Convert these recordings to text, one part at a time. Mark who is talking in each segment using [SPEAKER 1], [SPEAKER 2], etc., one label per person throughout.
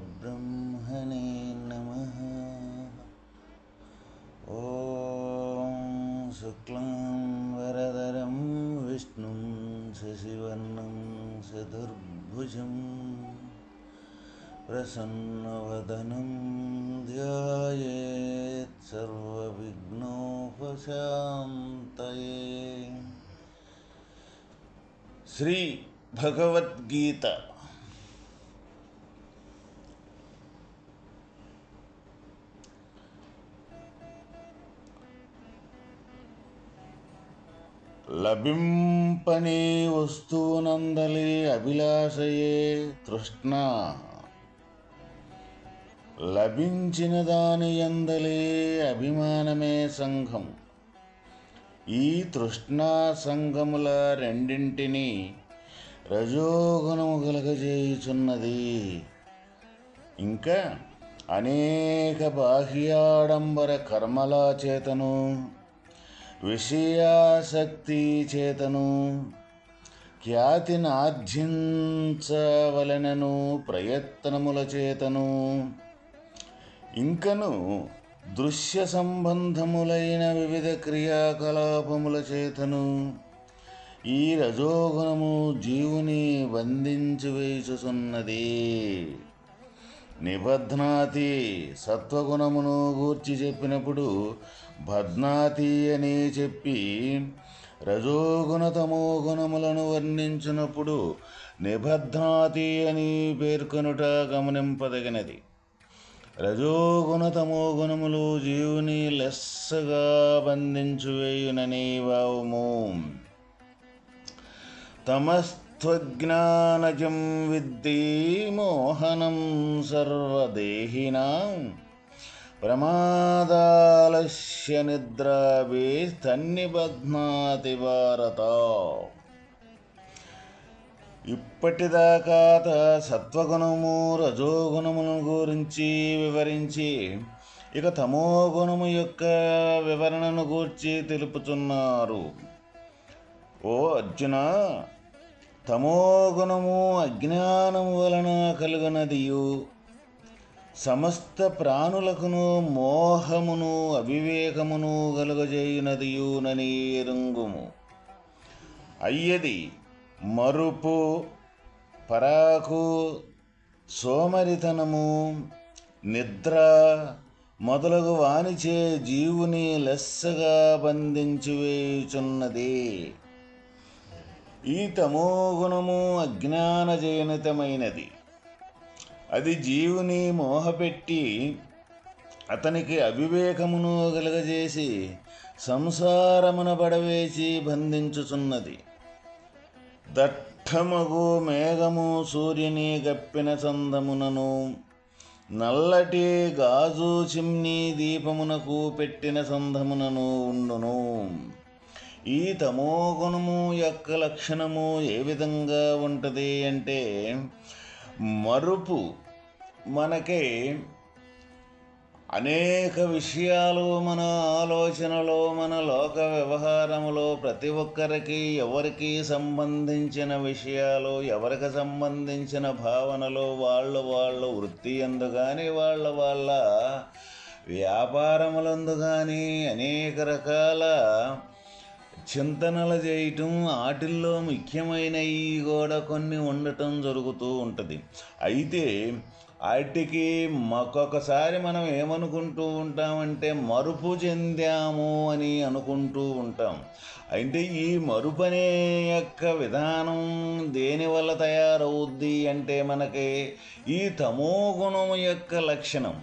[SPEAKER 1] श्रीगुरुपरब्रह्मणे नमः। ॐ शुक्लं वरदरं विष्णुं शशिवर्णं चतुर्भुजं प्रसन्नवदनं ध्यायेत् सर्वविघ्नोपशान्तये। శ్రీ లభింపని వస్తువునందలి అభిలాషయే తృష్ణ. లభించిన దాని ఎందలే అభిమానమే సంఘం. ఈ తృష్ణా సంఘముల రెండింటిని రజోగుణము కలగజేయుచున్నది ఇంకా అనేక బాహ్యాడంబర కర్మల చేతను విషయాసక్తి చేతను ఖ్యాతిని ఆర్జించవలనను ప్రయత్నముల చేతను ఇంకను దృశ్య సంబంధములైన వివిధ క్రియాకలాపముల చేతను ఈ రజోగుణము జీవుని బంధించి వేచుచున్నది నిబధ్నాతి సత్వగుణమును గూర్చి చెప్పినప్పుడు భద్నాతి అని చెప్పి రజోగుణ తమో గుణములను వర్ణించినప్పుడు నిబధ్నాతి అని పేర్కొనుట గమనింపదగినది. రజోగుణ తమో గుణములు జీవుని లెస్సగా బంధించువేయునని వావుము. తమస్త్వజ్ఞానజం విద్ది మోహనం సర్వదేహినాం. ప్రమాదాలస్య నిద్రాభి తన్నిబధ్నాతి భారత ఇప్పటిదాకా సత్వగుణము రజోగుణములను గురించి వివరించి ఇక తమో గుణము యొక్క వివరణను గూర్చి తెలుపుతున్నారు ఓ అర్జున తమోగుణము అజ్ఞానము వలన కలుగునదియు. సమస్త ప్రాణులకును మోహమును అవివేకమును కలుగజేయునదియునని రంగుము అయ్యది మరుపు పరాకు సోమరితనము నిద్ర మొదలగు వానిచే జీవుని లెస్సగా బంధించి వేయుచున్నది ఈ తమోగుణము అజ్ఞానజనితమైనది. అది జీవుని మోహపెట్టి అతనికి అవివేకమును కలుగజేసి సంసారమున పడవేసి బంధించుచున్నది. దట్టమగు మేఘము సూర్యుని గప్పిన చందమునను నల్లటి గాజు చిమ్ని దీపమునకు పెట్టిన సంధమునను ఉండును. ఈ తమోగుణము యొక్క లక్షణము ఏ విధంగా ఉంటుంది అంటే మరుపు మనకి అనేక విషయాలు మన ఆలోచనలో మన లోక వ్యవహారములో ప్రతి ఒక్కరికి ఎవరికి సంబంధించిన విషయాలు ఎవరికి సంబంధించిన భావనలు వాళ్ళు వాళ్ళ వృత్తి ఎందు కానీ వాళ్ళ వాళ్ళ వ్యాపారములందు కానీ అనేక రకాల చింతనలు చేయటం వాటిల్లో ముఖ్యమైనవి కూడా కొన్ని ఉండటం జరుగుతూ ఉంటుంది. అయితే వాటికి ఒక్కొక్కసారి మనం ఏమనుకుంటూ ఉంటామంటే మరుపు చెందాము అని అనుకుంటూ ఉంటాం. అంటే ఈ మరుపు అనే యొక్క విధానం దేనివల్ల తయారవుద్ది అంటే మనకి ఈ తమో గుణం యొక్క లక్షణం.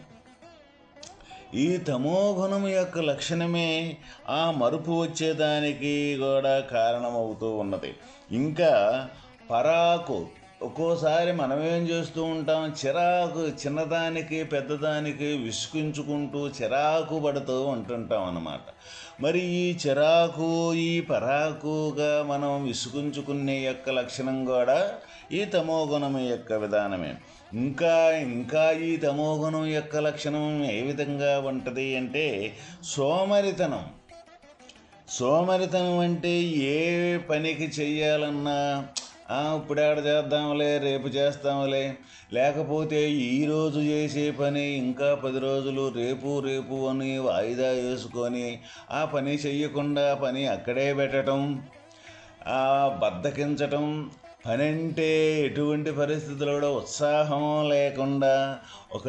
[SPEAKER 1] ఈ తమోగుణం యొక్క లక్షణమే ఆ మరుపు వచ్చేదానికి కూడా కారణమవుతూ ఉన్నది. ఇంకా పరాకు ఒక్కోసారి మనమేం చేస్తూ ఉంటాం చిరాకు చిన్నదానికి పెద్దదానికి విసుకుంచుకుంటూ చిరాకు పడుతూ ఉంటుంటాం అన్నమాట. మరి ఈ చిరాకు ఈ పరాకుగా మనం విసుకుంచుకునే యొక్క లక్షణం కూడా ఈ తమోగుణం యొక్క విధానమే. ఇంకా ఇంకా ఈ తమోగుణం యొక్క లక్షణం ఏ విధంగా ఉంటుంది అంటే సోమరితనం. సోమరితనం అంటే ఏ పనికి చెయ్యాలన్నా ఇప్పుడు ఆడ చేద్దాంలే రేపు చేస్తాంలే. లేకపోతే ఈరోజు చేసే పని ఇంకా పది రోజులు రేపు రేపు అని వాయిదా వేసుకొని ఆ పని చెయ్యకుండా పని అక్కడే పెట్టడం బద్దకించటం పని అంటే ఎటువంటి పరిస్థితుల్లో కూడా ఉత్సాహం లేకుండా ఒక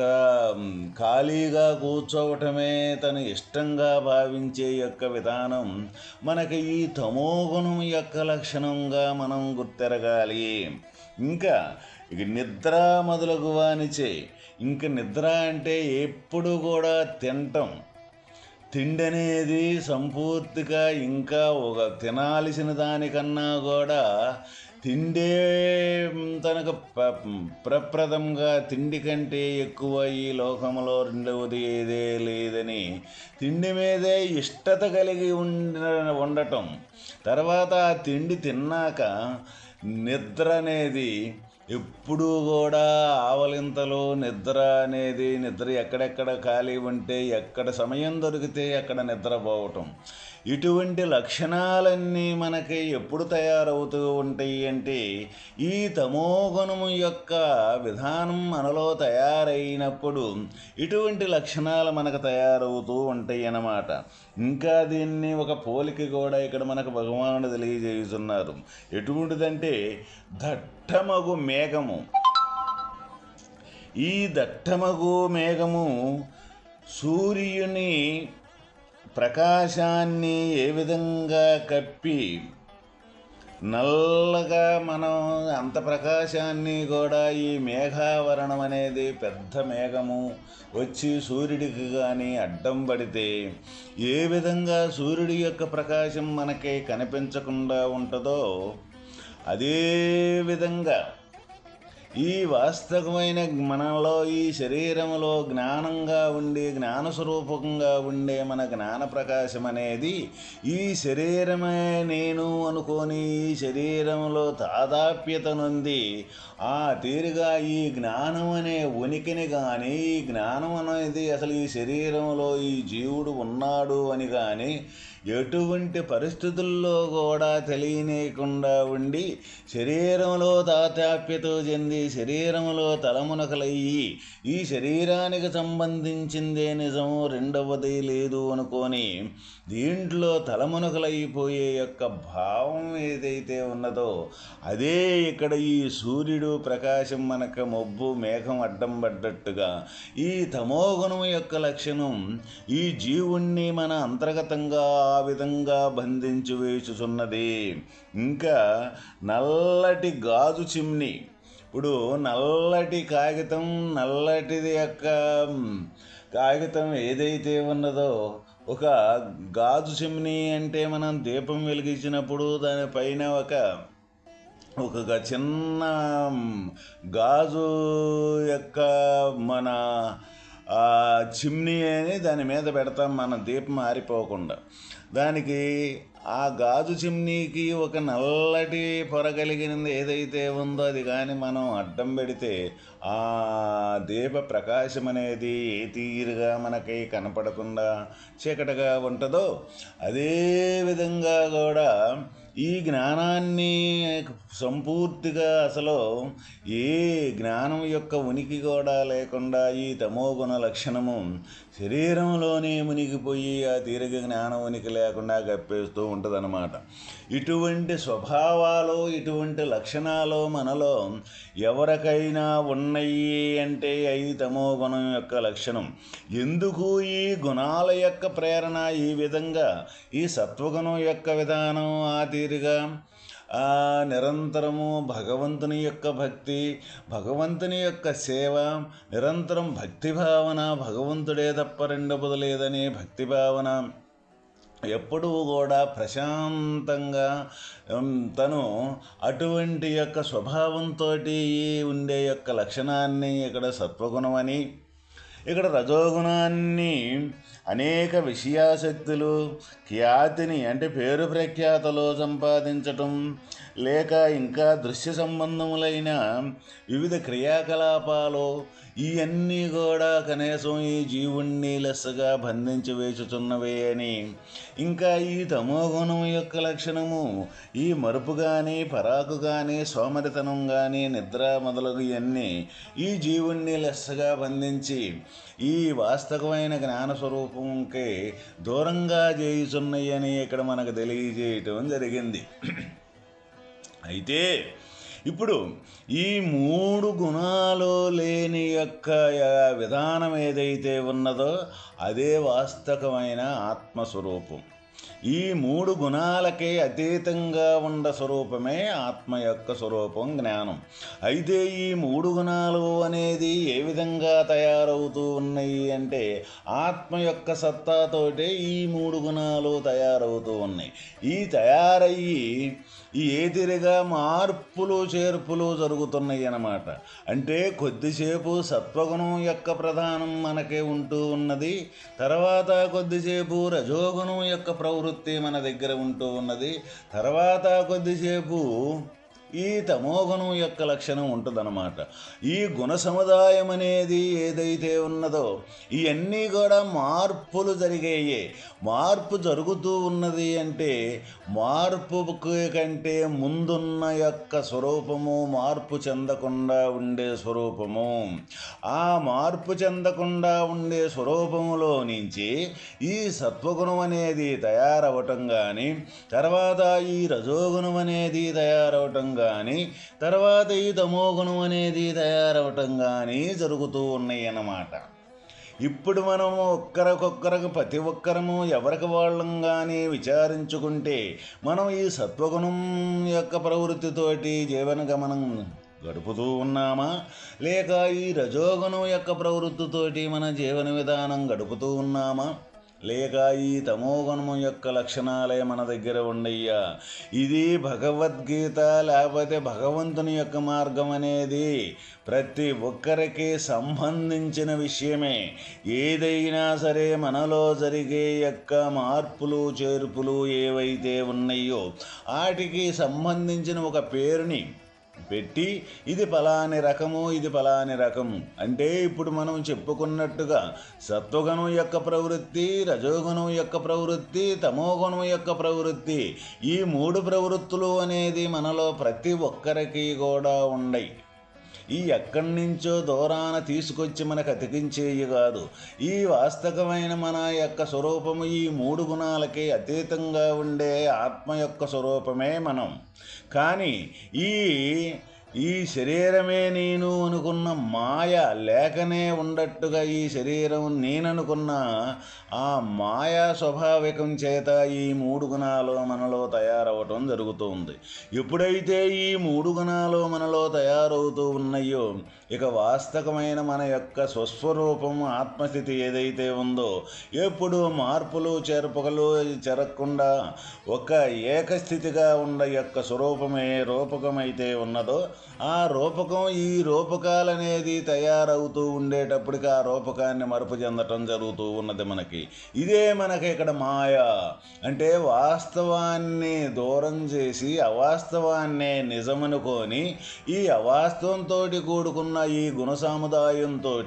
[SPEAKER 1] ఖాళీగా కూర్చోవటమే తను ఇష్టంగా భావించే యొక్క విధానం మనకి ఈ తమోగుణం యొక్క లక్షణంగా మనం గుర్తెరగాలి. ఇంకా ఇక నిద్ర మొదలగు వానిచే ఇంక నిద్ర అంటే ఎప్పుడు కూడా తినటం తిండి అనేది సంపూర్తిగా ఇంకా ఒక తినాల్సిన దానికన్నా కూడా తిండే తనకు ప్రప్రదంగా తిండి కంటే ఎక్కువ ఈ లోకంలో రెండవది ఏదే లేదని తిండి మీదే ఇష్టత కలిగి ఉండి ఉండటం. తర్వాత ఆ తిండి తిన్నాక నిద్ర అనేది ఎప్పుడూ కూడా ఆవలింతలో నిద్ర అనేది నిద్ర ఎక్కడెక్కడ ఖాళీ ఉంటే ఎక్కడ సమయం దొరికితే అక్కడ నిద్రపోవటం. ఇటువంటి లక్షణాలన్నీ మనకి ఎప్పుడు తయారవుతూ ఉంటాయి అంటే ఈ తమోగుణము యొక్క విధానం మనలో తయారైనప్పుడు ఇటువంటి లక్షణాలు మనకు తయారవుతూ ఉంటాయి అన్నమాట. ఇంకా దీన్ని ఒక పోలిక కూడా ఇక్కడ మనకు భగవానుడు తెలియజేస్తున్నారు ఎటువంటిదంటే దట్టమగు మేఘము. ఈ దట్టమగు మేఘము సూర్యుని ప్రకాశాన్ని ఏ విధంగా కప్పి నల్లగా మనం అంత ప్రకాశాన్ని కూడా ఈ మేఘావరణం అనేది పెద్ద మేఘము వచ్చి సూర్యుడికి కానీ అడ్డం పడితే ఏ విధంగా సూర్యుడి యొక్క ప్రకాశం మనకి కనిపించకుండా ఉంటుందో అదే విధంగా ఈ వాస్తవమైన మనలో ఈ శరీరంలో జ్ఞానంగా ఉండి జ్ఞానస్వరూపకంగా ఉండే మన జ్ఞాన ప్రకాశం అనేది ఈ శరీరమే నేను అనుకొని ఈ శరీరంలో తాదాప్యత నుండి ఆ తీరుగా ఈ జ్ఞానం అనే ఉనికిని కానీ ఈ జ్ఞానం అనేది అసలు ఈ శరీరంలో ఈ జీవుడు ఉన్నాడు అని కానీ ఎటువంటి పరిస్థితుల్లో కూడా తెలియనీయకుండా ఉండి శరీరంలో తాతాప్యతో చెంది శరీరంలో తలమునకలయ్యి ఈ శరీరానికి సంబంధించిందే నిజం రెండవది లేదు అనుకొని దీంట్లో తలమునకలైపోయే యొక్క భావం ఏదైతే ఉన్నదో అదే ఇక్కడ ఈ సూర్యుడు ప్రకాశం మనకు మబ్బు మేఘం అడ్డం పడ్డట్టుగా ఈ తమోగుణం యొక్క లక్షణం ఈ జీవుణ్ణి మన అంతర్గతంగా ఆ విధంగా బంధించి వేచుచున్నది. ఇంకా నల్లటి గాజు చిమ్ని. ఇప్పుడు నల్లటి కాగితం నల్లటిది యొక్క కాగితం ఏదైతే ఉన్నదో ఒక గాజు చిమ్ని అంటే మనం దీపం వెలిగించినప్పుడు దానిపైన ఒక ఒక చిన్న గాజు యొక్క మన చిమ్నీ అని దాని మీద పెడతాం మన దీపం ఆరిపోకుండా. దానికి ఆ గాజు చిమ్నీకి ఒక నల్లటి పొర కలిగినది ఏదైతే ఉందో అది కానీ మనం అడ్డం పెడితే ఆ దీప ప్రకాశం అనేది ఏ తీరుగా మనకి కనపడకుండా చీకటిగా ఉంటుందో అదే విధంగా కూడా ఈ జ్ఞానాన్ని సంపూర్తిగా అసలు ఏ జ్ఞానం యొక్క ఉనికి కూడా లేకుండా ఈ తమోగుణ లక్షణము శరీరంలోనే మునిగిపోయి ఆ తీరిక జ్ఞానం ఉనికి లేకుండా కప్పేస్తూ ఉంటుందన్నమాట. ఇటువంటి స్వభావాలు ఇటువంటి లక్షణాలు మనలో ఎవరికైనా ఉన్నాయి అంటే అయి తమో గుణం యొక్క లక్షణం. ఎందుకు ఈ గుణాల యొక్క ప్రేరణ ఈ విధంగా? ఈ సత్వగుణం యొక్క విధానం ఆ తీరుగా నిరంతరము భగవంతుని యొక్క భక్తి భగవంతుని యొక్క సేవ నిరంతరం భక్తి భావన భగవంతుడే తప్ప రెండవది లేదనే భక్తి భావన ఎప్పుడూ కూడా ప్రశాంతంగా తను అటువంటి యొక్క స్వభావంతో ఉండే యొక్క లక్షణాన్ని ఇక్కడ సత్వగుణమని ఇక్కడ రజోగుణాన్ని అనేక విషయాశక్తులు ఖ్యాతిని అంటే పేరు ప్రఖ్యాతలు సంపాదించటం లేక ఇంకా దృశ్య సంబంధములైన వివిధ క్రియాకలాపాలు ఇవన్నీ కూడా కనీసం ఈ జీవుణ్ణి లెస్సగా బంధించి వేచుచున్నవే అని. ఇంకా ఈ తమోగుణం యొక్క లక్షణము ఈ మరుపు కానీ పరాకు కానీ సోమరితనం కానీ నిద్ర మొదలగు ఇవన్నీ ఈ జీవుణ్ణి లెస్సగా బంధించి ఈ వాస్తవమైన జ్ఞానస్వరూపంకి దూరంగా చేయుచున్నాయని ఇక్కడ మనకు తెలియజేయటం జరిగింది. అయితే ఇప్పుడు ఈ మూడు గుణాలు లేని యొక్క విధానం ఏదైతే ఉన్నదో అదే వాస్తవమైన ఆత్మస్వరూపం. ఈ మూడు గుణాలకే అతీతంగా ఉండ స్వరూపమే ఆత్మ యొక్క స్వరూపం జ్ఞానం. అయితే ఈ మూడు గుణాలు అనేది ఏ విధంగా తయారవుతూ ఉన్నాయి అంటే ఆత్మ యొక్క సత్తాతోటే ఈ మూడు గుణాలు తయారవుతూ ఉన్నాయి. ఈ తయారయ్యి ఈ ఏదిరిగా మార్పులు చేర్పులు జరుగుతున్నాయి అన్నమాట. అంటే కొద్దిసేపు సత్వగుణం యొక్క ప్రధానం మనకే ఉంటూ ఉన్నది తర్వాత కొద్దిసేపు రజోగుణం యొక్క ప్రవృత్తి మన దగ్గర ఉంటూ ఉన్నది తర్వాత కొద్దిసేపు ఈ తమోగుణం యొక్క లక్షణం ఉంటుందన్నమాట. ఈ గుణ సముదాయం అనేది ఏదైతే ఉన్నదో ఇవన్నీ కూడా మార్పులు జరిగాయి. మార్పు జరుగుతూ ఉన్నది అంటే మార్పు కంటే ముందున్న యొక్క స్వరూపము మార్పు చెందకుండా ఉండే స్వరూపము. ఆ మార్పు చెందకుండా ఉండే స్వరూపములో నుంచి ఈ సత్వగుణం అనేది తయారవటం కానీ తర్వాత ఈ రజోగుణం అనేది తయారవటం కానీ తర్వాత ఈ తమోగుణం అనేది తయారవటం కానీ జరుగుతూ ఉన్నాయి అన్నమాట ఇప్పుడు మనము ఒక్కరికొక్కరికి ప్రతి ఒక్కరము ఎవరికి వాళ్ళం కానీ విచారించుకుంటే మనం ఈ సత్వగుణం యొక్క ప్రవృత్తితోటి జీవన గమనం గడుపుతూ ఉన్నామా? లేక ఈ రజోగుణం యొక్క ప్రవృత్తితోటి మన జీవన విధానం గడుపుతూ ఉన్నామా? లేక ఈ తమోగుణము యొక్క లక్షణాలే మన దగ్గర ఉండయ్యా. ఇది భగవద్గీత లేకపోతే భగవంతుని యొక్క మార్గం అనేది ప్రతి ఒక్కరికి సంబంధించిన విషయమే. ఏదైనా సరే మనలో జరిగే యొక్క మార్పులు చేర్పులు ఏవైతే ఉన్నాయో వాటికి సంబంధించిన ఒక పేరుని పెట్టి ఇది ఫలాని రకము ఇది ఫలాని రకము. అంటే ఇప్పుడు మనం చెప్పుకున్నట్టుగా సత్వగుణం యొక్క ప్రవృత్తి రజోగుణం యొక్క ప్రవృత్తి తమోగుణం యొక్క ప్రవృత్తి ఈ మూడు ప్రవృత్తులు అనేది మనలో ప్రతి ఒక్కరికి కూడా ఉండయి. ఈ ఎక్కడి నుంచో దూరాన తీసుకొచ్చి మనకు అతికించేయి కాదు. ఈ వాస్తవమైన మన యొక్క స్వరూపము ఈ మూడు గుణాలకి అతీతంగా ఉండే ఆత్మ యొక్క స్వరూపమే మనం. కానీ ఈ ఈ శరీరమే నేను అనుకున్న మాయ లేకనే ఉండట్టుగా ఈ శరీరం నేననుకున్న ఆ మాయా స్వభావికం చేత ఈ మూడు గుణాలు మనలో తయారవటం జరుగుతుంది. ఎప్పుడైతే ఈ మూడు గుణాలు మనలో తయారవుతూ ఉన్నాయో ఇక వాస్తవమైన మన యొక్క స్వస్వరూపం ఆత్మస్థితి ఏదైతే ఉందో ఎప్పుడు మార్పులు చేర్పకలు జరగకుండా ఒక ఏకస్థితిగా ఉన్న యొక్క స్వరూపమే రూపకమైతే ఉన్నదో ఆ రూపకం ఈ రూపకాలనేది తయారవుతూ ఉండేటప్పటికి ఆ రూపకాన్ని మరుపు చెందటం జరుగుతూ ఉన్నది మనకి. ఇదే మనకి ఇక్కడ మాయ. అంటే వాస్తవాన్ని దూరం చేసి అవాస్తవాన్నే నిజమనుకొని ఈ అవాస్తవంతో కూడుకున్న ఈ గుణ సాముదాయంతో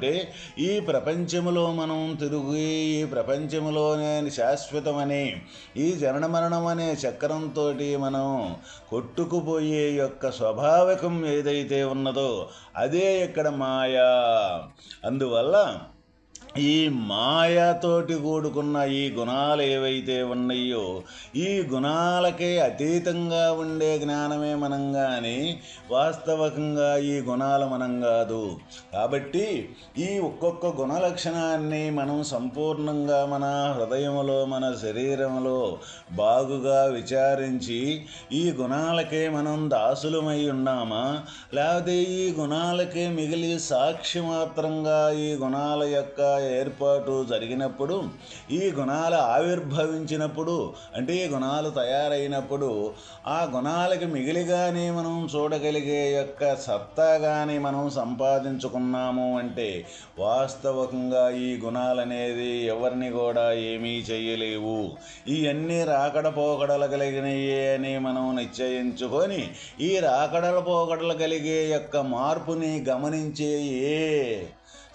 [SPEAKER 1] ఈ ప్రపంచములో మనం తిరిగి ఈ ప్రపంచంలోనే శాశ్వతమని ఈ జనన మరణం అనే చక్రంతో మనం కొట్టుకుపోయే యొక్క స్వాభావికం ఏదైతే ఉన్నదో అదే ఇక్కడ మాయా. అందువల్ల ఈ మాయతోటి కూడుకున్న ఈ గుణాలు ఏవైతే ఉన్నాయో ఈ గుణాలకే అతీతంగా ఉండే జ్ఞానమే మనం కానీ వాస్తవకంగా ఈ గుణాలు మనం కాదు. కాబట్టి ఈ ఒక్కొక్క గుణ లక్షణాన్ని మనం సంపూర్ణంగా మన హృదయంలో మన శరీరంలో బాగుగా విచారించి ఈ గుణాలకే మనం దాసులమై ఉన్నామా? లేకపోతే ఈ గుణాలకే మిగిలి సాక్షి మాత్రంగా ఈ గుణాల యొక్క ఏర్పాటు జరిగినప్పుడు ఈ గుణాలు ఆవిర్భవించినప్పుడు అంటే ఈ గుణాలు తయారైనప్పుడు ఆ గుణాలకి మిగిలిగానే మనం చూడగలిగే యొక్క సత్తాగాని మనం సంపాదించుకున్నాము అంటే వాస్తవకంగా ఈ గుణాలనేది ఎవరిని కూడా ఏమీ చేయలేవు. ఇవన్నీ రాకడ పోకడలు కలిగినయే అని మనం నిశ్చయించుకొని ఈ రాకడల పోకడలు కలిగే యొక్క మార్పుని గమనించే ఏ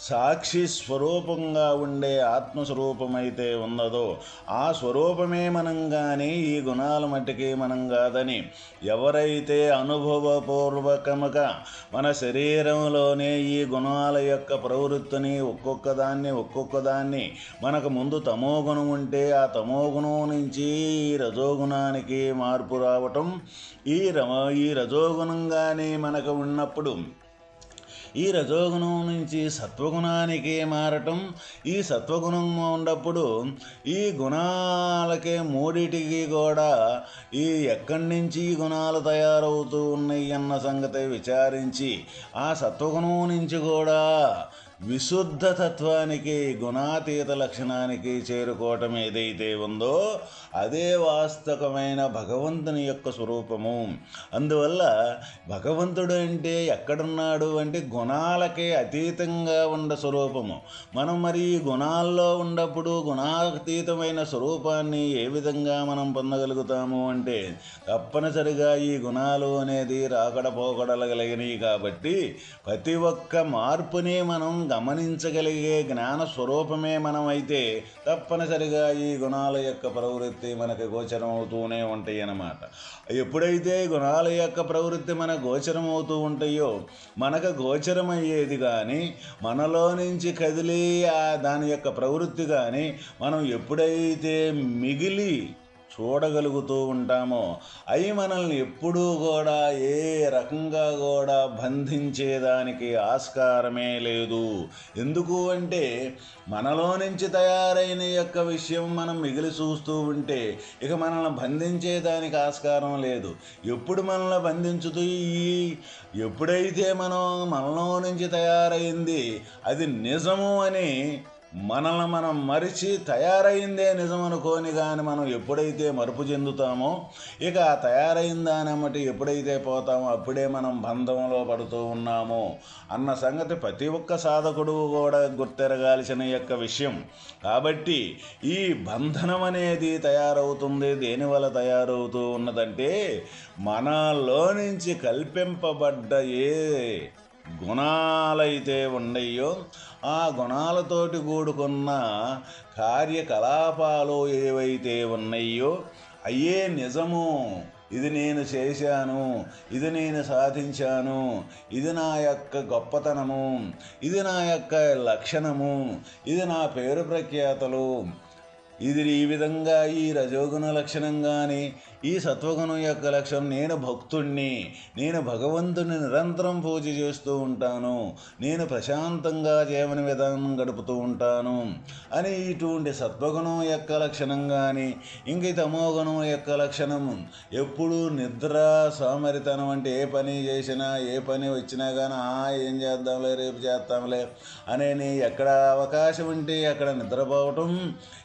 [SPEAKER 1] సాక్షి స్వరూపంగా ఉండే ఆత్మస్వరూపమైతే ఉన్నదో ఆ స్వరూపమే మనం కానీ ఈ గుణాల మట్టికి మనం కాదని ఎవరైతే అనుభవపూర్వకముగా మన శరీరంలోనే ఈ గుణాల యొక్క ప్రవృత్తిని ఒక్కొక్క దాన్ని ఒక్కొక్క దాన్ని మనకు ముందు తమో గుణం ఉంటే ఆ తమో గుణం నుంచి ఈ రజోగుణానికి మార్పు రావటం ఈ రమ ఈ రజోగుణంగానే మనకు ఉన్నప్పుడు ఈ రజోగుణం నుంచి సత్వగుణానికి మారటం. ఈ సత్వగుణం ఉన్నప్పుడు ఈ గుణాలకే మూడిటికి కూడా ఈ ఎక్కడి నుంచి ఈ గుణాలు తయారవుతూ ఉన్నాయి అన్న సంగతి విచారించి ఆ సత్వగుణం నుంచి కూడా విశుద్ధ తత్వానికి గుణాతీత లక్షణానికి చేరుకోవటం ఏదైతే ఉందో అదే వాస్తవమైన భగవంతుని యొక్క స్వరూపము. అందువల్ల భగవంతుడు అంటే ఎక్కడున్నాడు అంటే గుణాలకే అతీతంగా ఉన్న స్వరూపము. మనం మరి ఈ గుణాల్లో ఉన్నప్పుడు గుణాతీతమైన స్వరూపాన్ని ఏ విధంగా మనం పొందగలుగుతాము అంటే తప్పనిసరిగా ఈ గుణాలు అనేది రాకడ పోకడలగలిగినవి కాబట్టి ప్రతి ఒక్క మార్పుని మనం గమనించగలిగే జ్ఞాన స్వరూపమే మనం అయితే తప్పనిసరిగా ఈ గుణాల యొక్క ప్రవృత్తి మనకు గోచరం అవుతూనే ఉంటాయి అన్నమాట. ఎప్పుడైతే గుణాల యొక్క ప్రవృత్తి మన గోచరం అవుతూ ఉంటాయో మనకు గోచరమయ్యేది కానీ మనలో నుంచి కదిలి దాని యొక్క ప్రవృత్తి కానీ మనం ఎప్పుడైతే మిగిలి చూడగలుగుతూ ఉంటామో అవి మనల్ని ఎప్పుడూ కూడా ఏ రకంగా కూడా బంధించేదానికి ఆస్కారమే లేదు. ఎందుకు అంటే మనలో నుంచి తయారైన యొక్క విషయం మనం మిగిలి చూస్తూ ఉంటే ఇక మనల్ని బంధించేదానికి ఆస్కారం లేదు. ఎప్పుడు మనల్ని బంధించుతూ ఈ ఎప్పుడైతే మనం మనలో నుంచి తయారైంది అది నిజము అని మనల్ని మనం మరిచి తయారైందే నిజం అనుకోని కానీ మనం ఎప్పుడైతే మరుపు చెందుతామో ఇక తయారైందా తయారైన ఎప్పుడైతే పోతామో అప్పుడే మనం బంధంలో పడుతూ ఉన్నామో. అన్న సంగతి ప్రతి ఒక్క సాధకుడు కూడా గుర్తెరగాల్సిన యొక్క విషయం. కాబట్టి ఈ బంధనం అనేది తయారవుతుంది. దేనివల్ల తయారవుతూ ఉన్నదంటే మనలో నుంచి కల్పింపబడ్డ ఏ గుణాలైతే ఉన్నాయో ఆ గుణాలతోటి కూడుకున్న కార్యకలాపాలు ఏవైతే ఉన్నాయో అయ్యే నిజము. ఇది నేను చేశాను ఇది నేను సాధించాను ఇది నా యొక్క గొప్పతనము ఇది నా యొక్క లక్షణము ఇది నా పేరు ప్రఖ్యాతలు. ఇది ఈ విధంగా ఈ రజోగుణ లక్షణం కానీ ఈ సత్వగుణం యొక్క లక్షణం నేను భక్తుణ్ణి నేను భగవంతుని నిరంతరం పూజ చేస్తూ ఉంటాను నేను ప్రశాంతంగా జీవన విధానం గడుపుతూ ఉంటాను అని ఇటువంటి సత్వగుణం యొక్క లక్షణం కానీ ఇంక తమోగుణం యొక్క లక్షణం ఎప్పుడు నిద్ర సోమరితనం అంటే ఏ పని చేసినా ఏ పని వచ్చినా కానీ ఆ ఏం చేద్దాంలే రేపు చేస్తాంలే అనే ఎక్కడ అవకాశం ఉంటే అక్కడ నిద్రపోవటం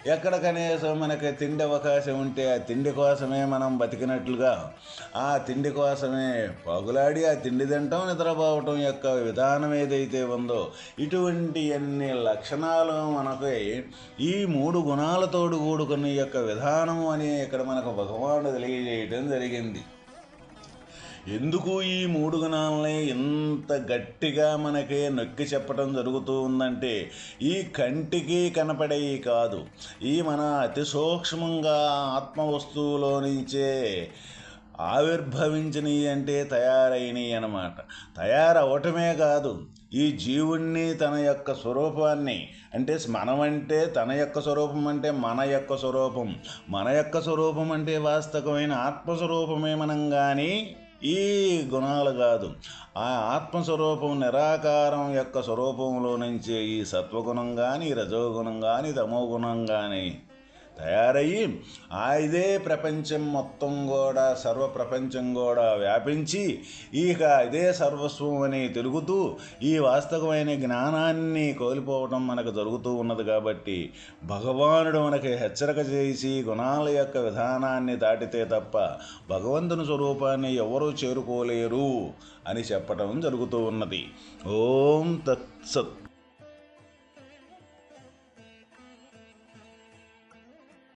[SPEAKER 1] ఎక్కడ కనీసం మనకి తిండి అవకాశం ఉంటే ఆ తిండి కోసమే మనం బతికినట్లుగా. ఆ తిండి కోసమే పగులాడి ఆ తిండి తింటాం నిద్రపోవటం యొక్క విధానం ఏదైతే ఉందో ఇటువంటి అన్ని లక్షణాలు మనకి ఈ మూడు గుణాలతోడు కూడుకున్న యొక్క విధానం అని ఇక్కడ మనకు భగవానుడు తెలియజేయటం జరిగింది. ఎందుకు ఈ మూడు గుణాలని ఇంత గట్టిగా మనకి నొక్కి చెప్పడం జరుగుతూ ఉందంటే ఈ కంటికి కనపడేవి కాదు. ఈ మన అతి సూక్ష్మంగా ఆత్మ వస్తువులో నుంచే ఆవిర్భవించినవి అంటే తయారైనవి అన్నమాట. తయారవటమే కాదు ఈ జీవుణ్ణి తన యొక్క స్వరూపాన్ని అంటే మనమంటే తన యొక్క స్వరూపం అంటే మన యొక్క స్వరూపం మన యొక్క స్వరూపం అంటే వాస్తవమైన ఆత్మస్వరూపమే మనం కానీ ఈ గుణాలు కాదు. ఆ ఆత్మస్వరూపం నిరాకారం యొక్క స్వరూపంలో నుంచే ఈ సత్వగుణం కానీ రజోగుణం కానీ తమోగుణం కానీ తయారయ్యి ఆ ఇదే ప్రపంచం మొత్తం కూడా సర్వ ప్రపంచం కూడా వ్యాపించి ఇక ఇదే సర్వస్వం అని తిరుగుతూ ఈ వాస్తవమైన జ్ఞానాన్ని కోల్పోవటం మనకు జరుగుతూ ఉన్నది కాబట్టి భగవానుడు మనకి హెచ్చరిక చేసి గుణాల యొక్క విధానాన్ని దాటితే తప్ప భగవంతుని స్వరూపాన్ని ఎవరూ చేరుకోలేరు అని చెప్పటం జరుగుతూ ఉన్నది. ఓం తత్సత్